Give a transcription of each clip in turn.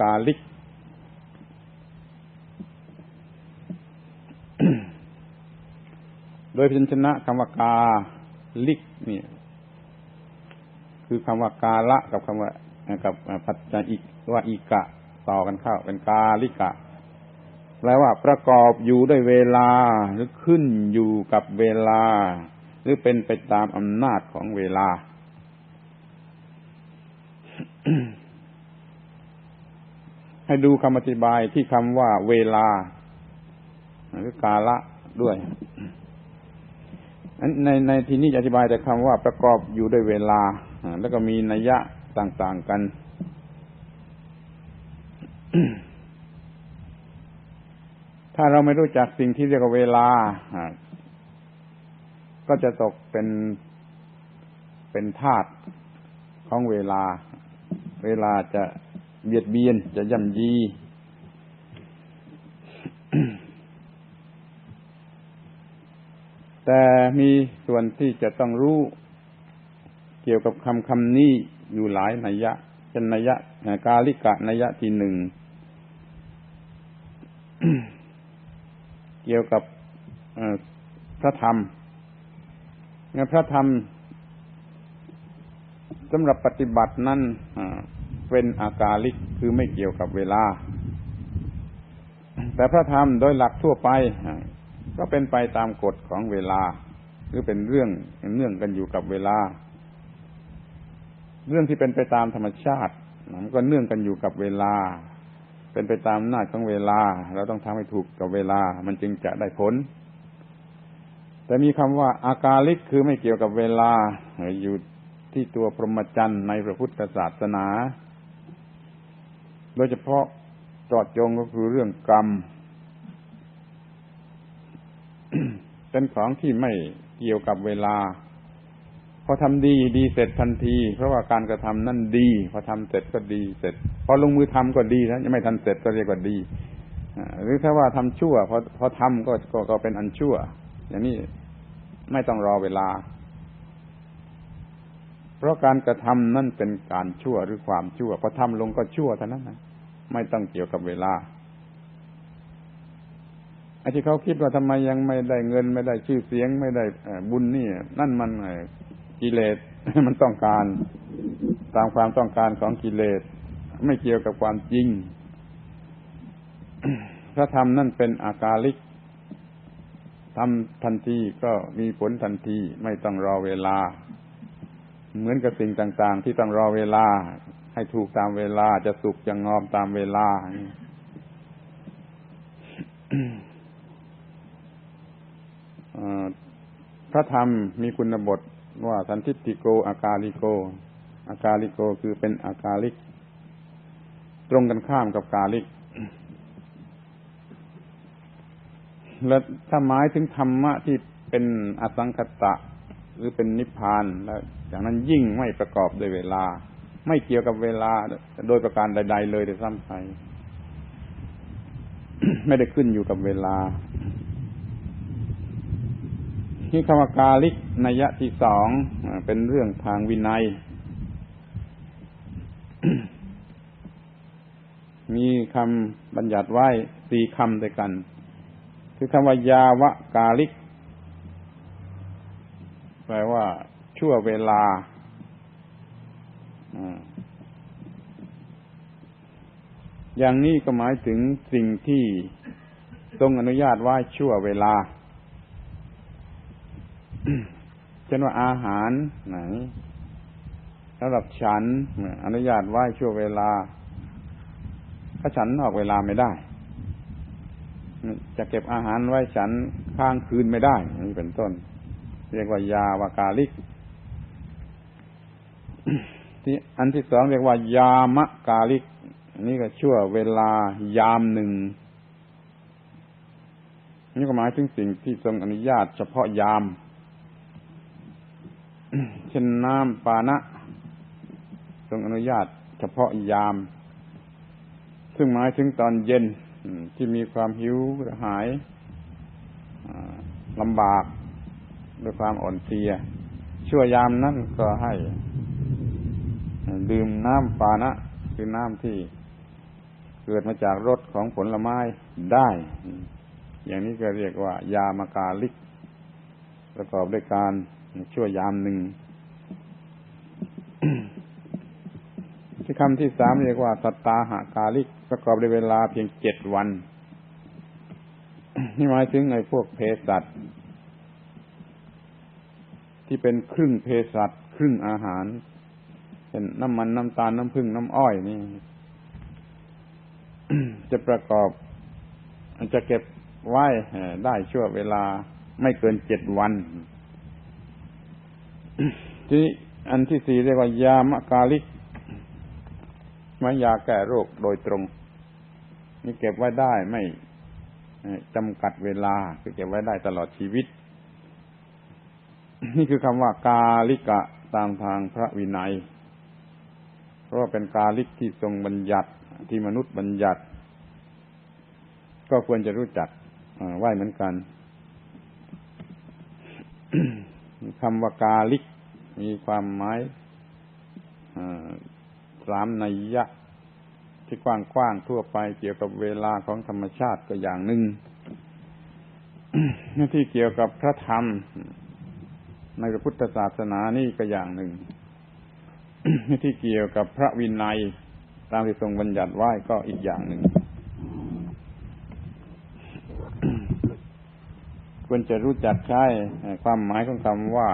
กาลิก โดยพิชนะคำว่ากาลิกนี่คือคำว่ากาละกับคำว่ากับปัจจัยอีกว่าอีกะต่อกันเข้า เป็นกาลิกะแปลว่าประกอบอยู่ด้วยเวลาหรือขึ้นอยู่กับเวลา หรือเป็นไปตามอำนาจของเวลา ให้ดูคำอธิบายที่คำว่าเวลา หรือกาละด้วยในในที่นี้อธิบายแต่คำว่าประกอบอยู่ด้วยเวลา แล้วก็มีนัยยะต่าง ๆกันถ้าเราไม่รู้จักสิ่งที่เรียกว่าเวลา ก็จะตกเป็นเป็นธาตุของเวลา เวลาจะ เบียดเบียน จะย่ำยี แต่มีส่วนที่จะต้องรู้เกี่ยวกับคำคำนี้อยู่หลายนัยยะเช่นนัยยะกาลิกะนัยยะที่หนึ่ง เกี่ยวกับพระธรรมพระธรรมสำหรับปฏิบัตินั้น เป็นอากาลิกคือไม่เกี่ยวกับเวลา แต่พระธรรมโดยหลักทั่วไป ก็เป็นไปตามกฎของเวลา หรือเป็นเรื่องเนื่องกันอยู่กับเวลา เรื่องที่เป็นไปตามธรรมชาติมันก็เนื่องกันอยู่กับเวลา เป็นไปตามหน้าของเวลา เราต้องทำให้ถูกกับเวลา มันจึงจะได้ผลแต่มีคำว่าอากาลิกคือไม่เกี่ยวกับเวลาอยู่ที่ตัวพรหมจรรย์ในพระพุทธศาสนา โดยเฉพาะจอดจงก็คือเรื่องกรรม เป็นของที่ไม่เกี่ยวกับเวลา พอทำดีดีเสร็จทันที เพราะว่าการกระทำนั่นดี พอทำเสร็จก็ดีเสร็จ พอลงมือทำก็ดีแล้วยังไม่ทันเสร็จก็เรียกว่าดีหรือถ้าว่าทำชั่ว พอพอทำก็ก็เป็นอันชั่ว อย่างนี้ไม่ต้องรอเวลา เพราะการกระทำนั่นเป็นการชั่วหรือความชั่วพอทำลงก็ชั่วเท่านั้นนะไม่ต้องเกี่ยวกับเวลาไอ้ที่เขาคิดว่าทำไมยังไม่ได้เงิน ไม่ได้ชื่อเสียง ไม่ได้บุญนี่ นั่นมันกิเลสมันต้องการ ตามความต้องการของกิเลสไม่เกี่ยวกับความจริงพระธรรมนั่นเป็นอากาลิกทำทันทีก็มีผลทันทีไม่ต้องรอเวลา เหมือนกับสิ่งต่าง ๆ ที่ต้องรอเวลา ให้ถูกตามเวลาจะสุกจะงอมตามเวลาพระธรรมมีคุณบทว่าสันทิติโกอากาลิโก อากาลิโกคือเป็นอากาลิก ตรงกันข้ามกับกาลิก และถ้าหมายถึงธรรมะที่เป็นอสังคตะ หรือเป็นนิพพานแล้วอย่างนั้นยิ่งไม่ประกอบด้วยเวลา ไม่เกี่ยวกับเวลาโดยประการใด ๆ เลยแต่ซ้ำไปไม่ได้ขึ้นอยู่กับเวลานี่คำว่ากาลิกนัยที่สองเป็นเรื่องทางวินัย มีคำบัญญัติไว้สี่คำด้วยกัน คือคำว่ายาวะกาลิก แปลว่า ชั่วเวลาอย่างนี้ก็หมายถึงสิ่งที่ทรงอนุญาตไว้ชั่วเวลาเช่นว่าอาหารไหนสำหรับฉันอนุญาตไหว้ชั่วเวลา ถ้าฉันนอกเวลาไม่ได้ จะเก็บอาหารไว้ฉันข้างคืนไม่ได้นี่เป็นต้น เรียกว่ายาวากาลิก ที่อันที่สองเรียกว่ายามะกาลิก นี่ก็ชั่วเวลายามหนึ่งนี่ก็หมายถึงสิ่งที่ทรงอนุญาตเฉพาะยาม เช่นน้ำปานะ ทรงอนุญาตเฉพาะยาม ซึ่งหมายถึงตอนเย็นที่มีความหิวกระหายลำบาก ด้วยความอ่อนเพลีย ชั่วยามนั้นก็ให้ดื่มน้ำปานะคือน้ำที่เกิดมาจากรสของผลไม้ได้ อย่างนี้ก็เรียกว่า ยามากาลิก ประกอบด้วยการชั่วยามหนึ่งที่คำที่สามเรียกว่า สตาหากาลิก ประกอบด้วยเวลาเพียงเจ็ดวัน นี่หมายถึงไอ้พวกเภสัช ที่เป็นครึ่งเภสัชครึ่งอาหารเป็นน้ำมันน้ำตาลน้ำผึ้งน้ำอ้อยนี่ จะประกอบจะเก็บไว้ได้ชั่วเวลาไม่เกินเจ็ดวัน ทีนี้อันที่สี่เรียกว่ายามกาลิกมายาแก้โรคโดยตรง นี่เก็บไว้ได้ไม่จำกัดเวลาคือเก็บไว้ได้ตลอดชีวิต นี่คือคำว่ากาลิกะตามทางพระวินัย เพราะว่าเป็นกาลิกที่ทรงบัญญัติที่มนุษย์บัญญัติ ก็ควรจะรู้จักไหวเหมือนกันคำว่ากาลิก มีความหมายสามนัยยะ ที่กว้างๆทั่วไปเกี่ยวกับเวลาของธรรมชาติก็อย่างหนึ่งที่เกี่ยวกับพระธรรม ในพระพุทธศาสนานี่ก็อย่างหนึ่ง ที่เกี่ยวกับพระวินัยตามที่ทรงบัญญัติไว้ก็อีกอย่างหนึ่ง ควรจะรู้จักใช้ความหมายของคำว่า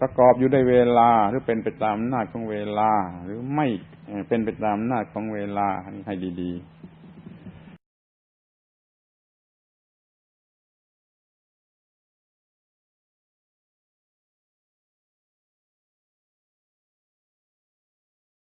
ประกอบอยู่ด้วยเวลาหรือเป็นไปตามอำนาของเวลา หรือไม่เป็นไปตามอำนาของเวลาให้ดี ๆ